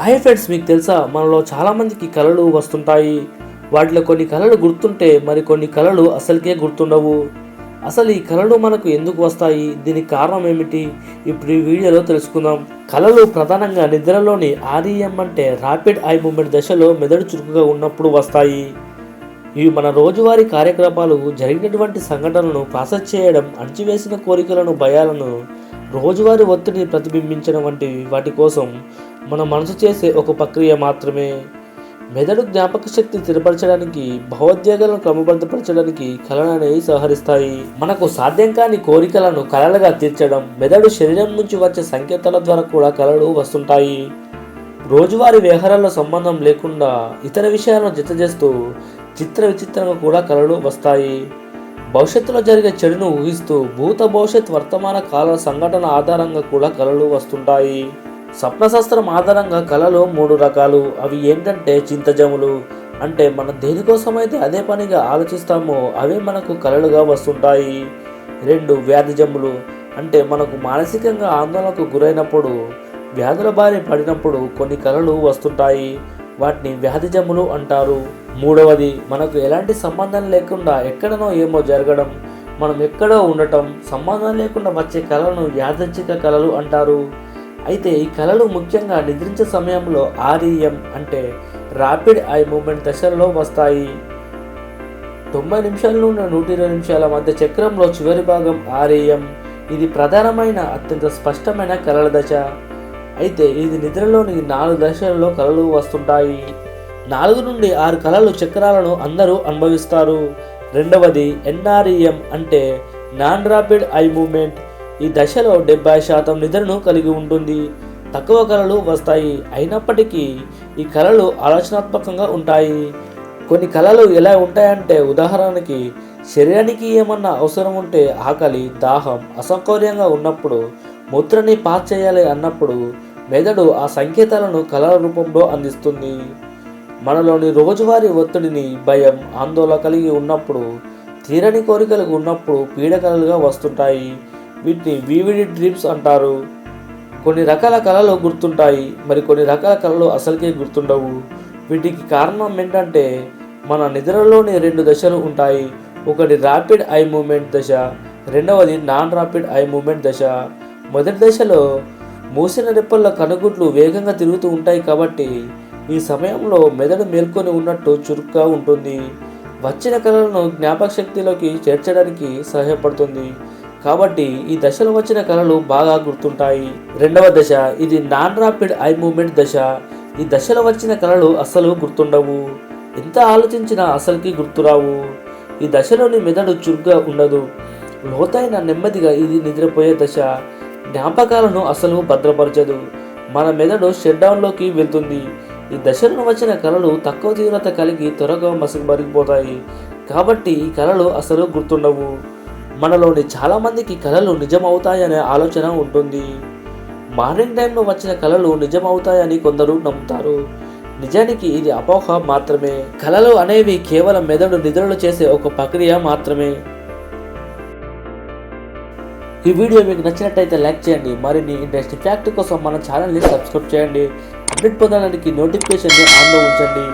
Hi friends మీకు తెలుసా? మనలో చాలామందికి కళలు వస్తుంటాయి. వాటిలో కొన్ని కళలు గుర్తుంటే మరి కొన్ని కళలు అసలుకే గుర్తుండవు. అసలు ఈ కళలు మనకు ఎందుకు వస్తాయి? దీనికి కారణం ఏమిటి? ఇప్పుడు ఈ వీడియోలో తెలుసుకుందాం. కళలు ప్రధానంగా నిద్రలోని ఆర్ఈఎం అంటే ర్యాపిడ్ ఐ మూమెంట్ దశలో మెదడు చురుకుగా ఉన్నప్పుడు వస్తాయి. ఇవి మన రోజువారీ కార్యకలాపాలు జరిగినటువంటి సంఘటనలను ప్రాసెస్ చేయడం అణచివేసిన కోరికలను భయాలను రోజువారీ ఒత్తిడిని ప్రతిబింబించడం వంటి వాటి కోసం మన మనసు చేసే ఒక ప్రక్రియ మాత్రమే. మెదడు జ్ఞాపక శక్తి స్థిరపరచడానికి భావోద్వేగాలను క్రమబద్ధపరచడానికి కళలు అనేవి సహరిస్తాయి. మనకు సాధ్యం కాని కోరికలను కళలుగా తీర్చడం మెదడు శరీరం నుంచి వచ్చే సంకేతాల ద్వారా కూడా కళలు వస్తుంటాయి. రోజువారీ వ్యవహారాల్లో సంబంధం లేకుండా ఇతర విషయాలను జతచేస్తూ చిత్ర విచిత్రంగా కూడా కళలు వస్తాయి. భవిష్యత్తులో జరిగే చెడును ఊహిస్తూ భూత భవిష్యత్ వర్తమాన కాల సంఘటన ఆధారంగా కూడా కళలు వస్తుంటాయి. స్వప్నశాస్త్రం ఆధారంగా కళలు మూడు రకాలు. అవి ఏంటంటే చింతజములు. అంటే మనం దేనికోసమైతే అదే పనిగా ఆలోచిస్తామో అవే మనకు కళలుగా వస్తుంటాయి. రెండు వ్యాధి జమ్ములు అంటే మనకు మానసికంగా ఆందోళనకు గురైనప్పుడు వ్యాధుల బారి పడినప్పుడు కొన్ని కళలు వస్తుంటాయి. వాటిని వ్యాధి జమ్ములు అంటారు. మూడవది మనకు ఎలాంటి సంబంధం లేకుండా ఎక్కడనో ఏమో జరగడం మనం ఎక్కడో ఉండటం సంబంధం లేకుండా వచ్చే కళలను యాదృచ్ఛిక కళలు అంటారు. అయితే ఈ కళలు ముఖ్యంగా నిద్రించే సమయంలో ఆర్ఈఎం అంటే ర్యాపిడ్ ఐ మూమెంట్ దశల్లో వస్తాయి. తొంభై నిమిషాల నుండి నూట ఇరవై నిమిషాల మధ్య చక్రంలో చివరి భాగం ఆర్ఈఎం. ఇది ప్రధానమైన అత్యంత స్పష్టమైన కళల దశ. అయితే ఇది నిద్రలోని నాలుగు దశలలో కళలు వస్తుంటాయి. నాలుగు నుండి ఆరు కళలు చక్రాలను అందరూ అనుభవిస్తారు. రెండవది ఎన్ఆర్ఈఎం అంటే నాన్ రాపిడ్ ఐ మూమెంట్ ఈ దశలో డెబ్బై శాతం నిద్రను కలిగి ఉంటుంది. తక్కువ కళలు వస్తాయి. అయినప్పటికీ ఈ కళలు ఆలోచనాత్మకంగా ఉంటాయి. కొన్ని కళలు ఎలా ఉంటాయంటే ఉదాహరణకి శరీరానికి ఏమన్నా అవసరం ఉంటే ఆకలి దాహం అసౌకర్యంగా ఉన్నప్పుడు ముద్రని పాస్ చేయాలి అన్నప్పుడు మెదడు ఆ సంకేతాలను కళల రూపంలో అందిస్తుంది. మనలోని రోజువారీ ఒత్తిడిని భయం ఆందోళన కలిగి ఉన్నప్పుడు తీరని కోరికలు ఉన్నప్పుడు పీడకలలుగా వస్తుంటాయి. వీటిని వివిడి డ్రీమ్స్ అంటారు. కొన్ని రకాల కళలు గుర్తుంటాయి మరి కొన్ని రకాల కళలు అసలుకే గుర్తుండవు. వీటికి కారణం ఏంటంటే మన నిద్రలోని రెండు దశలు ఉంటాయి. ఒకటి ర్యాపిడ్ ఐ మూమెంట్ దశ రెండవది నాన్ ర్యాపిడ్ ఐ మూమెంట్ దశ. మొదటి దశలో మూసిన రెప్పల కనుగుడ్లు వేగంగా తిరుగుతూ ఉంటాయి కాబట్టి ఈ సమయంలో మెదడు మేల్కొని ఉన్నట్టు చురుగ్గా ఉంటుంది. వచ్చిన కళలను జ్ఞాపక శక్తిలోకి చేర్చడానికి సహాయపడుతుంది. కాబట్టి ఈ దశలో వచ్చిన కళలు బాగా గుర్తుంటాయి. రెండవ దశ ఇది నాన్ రాపిడ్ ఐ మూమెంట్ దశ. ఈ దశలో వచ్చిన కళలు అస్సలు గుర్తుండవు. ఎంత ఆలోచించినా అసలుకి గుర్తురావు. ఈ దశలోని మెదడు చురుగ్గా ఉండదు. లోతైన నెమ్మదిగా ఇది నిద్రపోయే దశ. జ్ఞాపకాలను అసలు భద్రపరచదు. మన మెదడు షట్డౌన్లోకి వెళ్తుంది. ఈ దశలో వచ్చిన కళలు తక్కువ తీవ్రత కలిగి త్వరగా మసుగు మరిగిపోతాయి. కాబట్టి ఈ కళలు అసలు గుర్తుండవు. మనలోని చాలామందికి కళలు నిజమవుతాయనే ఆలోచన ఉంటుంది. మార్నింగ్ టైంలో వచ్చిన కళలు నిజమవుతాయని కొందరు నమ్ముతారు. నిజానికి ఇది అపోహ మాత్రమే. కళలు అనేవి కేవలం మెదడు నిద్రలు చేసే ఒక ప్రక్రియ మాత్రమే. ఈ వీడియో మీకు నచ్చినట్టయితే లైక్ చేయండి మరిన్ని ఇంట్రెస్టింగ్ ఫ్యాక్ట్ కోసం మన ఛానల్ని సబ్స్క్రైబ్ చేయండి. అప్డేట్ పొందడానికి నోటిఫికేషన్ని ఆన్లో ఉంచండి.